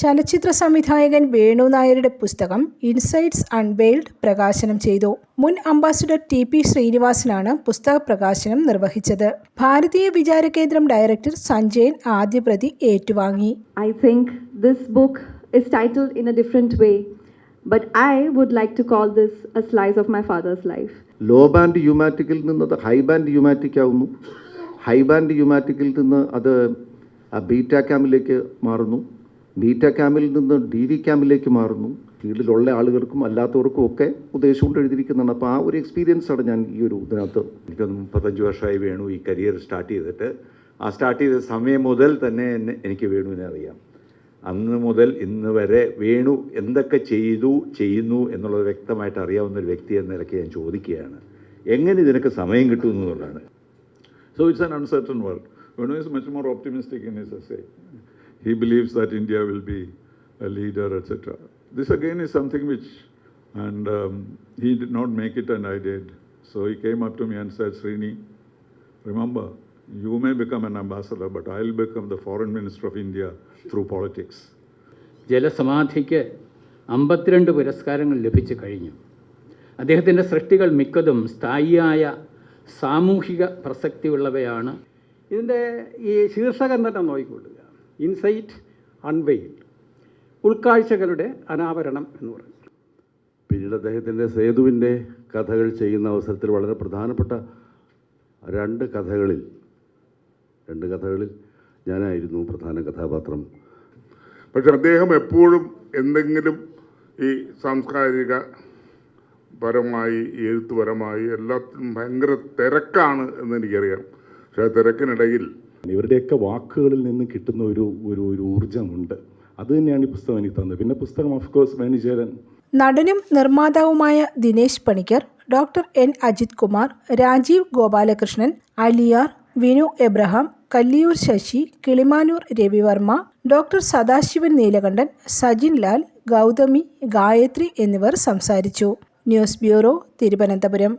ചലച്ചിത്ര സംവിധായകൻ വേണു നായരുടെ പുസ്തകം ഇൻസൈറ്റ്സ് അൺവെയിൽഡ് പ്രകാശനം ചെയ്തു. മുൻ അംബാസിഡർ ടി പി ശ്രീനിവാസനാണ് പുസ്തക പ്രകാശനം നിർവഹിച്ചത്. ഭാരതീയ വിചാര കേന്ദ്രം ഡയറക്ടർ സഞ്ജയൻ ആദ്യ പ്രതി ഏറ്റുവാങ്ങി I think this book is titled in a different way but I would like to call this a slice of my father's life low band യുമാറ്റിക്കിൽ നിന്ന് അത് ഹൈ ബാൻഡ് യുമാറ്റിക് ആവുന്നു. ഹൈ ബാൻഡ് യുമാറ്റിക്കിൽ നിന്ന് അത് beta ക്യാമിലേക്ക് മാറുന്നു. Beta ക്യാമ്പിൽ നിന്ന് D V ക്യാമ്പിലേക്ക് മാറുന്നു. ഫീൽഡിലുള്ള ആളുകൾക്കും അല്ലാത്തവർക്കും ഒക്കെ ഉദ്ദേശമുകൊണ്ട് എഴുതിയിരിക്കുന്നതാണ്. അപ്പോൾ ആ ഒരു എക്സ്പീരിയൻസാണ് ഞാൻ ഈ ഒരു ഇതിനകത്ത് എനിക്കൊന്ന് മുപ്പത്തഞ്ച് വർഷമായി വേണു ഈ കരിയർ സ്റ്റാർട്ട് ചെയ്തിട്ട്. ആ സ്റ്റാർട്ട് ചെയ്ത സമയം മുതൽ തന്നെ എന്നെ എനിക്ക് വേണുവിനെ അറിയാം. അന്ന് മുതൽ ഇന്ന് വരെ വേണു എന്തൊക്കെ ചെയ്തു ചെയ്യുന്നു എന്നുള്ളത് വ്യക്തമായിട്ട് അറിയാവുന്ന ഒരു വ്യക്തി എന്ന നിലയ്ക്ക് ഞാൻ ചോദിക്കുകയാണ്. എങ്ങനെ ഇതിനൊക്കെ സമയം കിട്ടും എന്നുള്ളതാണ്. So it's an world Venu Venu much more optimistic in his S essay. He believes that India will be a leader, etc. This again is something which, and um, he did not make it, and I did. So he came up to me and said, Srini, remember, you may become an ambassador, but I'll become the foreign minister of India through politics. ജലസമാധിക്ക് അമ്പത്തിരണ്ട് പുരസ്കാരങ്ങൾ ലഭിച്ചു കഴിഞ്ഞു അദ്ദേഹത്തിന്റെ സൃഷ്ടികൾ മിക്കതും സ്ഥായിയായ സാമൂഹിക പ്രസക്തിയുള്ളവയാണ് ഇതിന്റെ ഈ ശീർഷകം തന്നെ നോക്കിക്കൊള്ളുക ഇൻസൈറ്റ് അൺവെയിൽ ഉൾക്കാഴ്ചകളുടെ അനാവരണം എന്ന് പറഞ്ഞു. പിന്നീട് അദ്ദേഹത്തിന്റെ സേതുവിന്റെ കഥകൾ ചെയ്യുന്ന അവസരത്തിൽ വളരെ പ്രധാനപ്പെട്ട രണ്ട് കഥകളിൽ രണ്ട് കഥകളിൽ ഞാനായിരുന്നു പ്രധാന കഥാപാത്രം. പക്ഷെ അദ്ദേഹം എപ്പോഴും എന്തെങ്കിലും ഈ സാംസ്കാരിക പരമായി എഴുത്തുപരമായി എല്ലാത്തിനും ഭയങ്കര തിരക്കാണ് എന്ന് എനിക്കറിയാം. പക്ഷെ ആ തിരക്കിനിടയിൽ ഇവരുടെയൊക്കെ വാക്കുകളിൽ നിന്ന് കിട്ടുന്ന ഒരു ഒരു ഒരു ഊർജമുണ്ട്. അത് തന്നെയാണ് ഈ പുസ്തകം എനിക്ക് തന്നത്. പിന്നെ പുസ്തകം ഓഫ് കോഴ്സ് വേണിചേരൻ. നടനും നിർമ്മാതാവുമായ Dinesh Panicker doctor N. Ajith Kumar Rajeev Gopalakrishnan Aliyar Vinu Abraham Kalliyoor Sasi Kilimanoor Ravivarma doctor Sadasivan Neelakantan Sajin Lal Gautami Gayathri എന്നിവർ സംസാരിച്ചു. News bureau Thiruvananthapuram.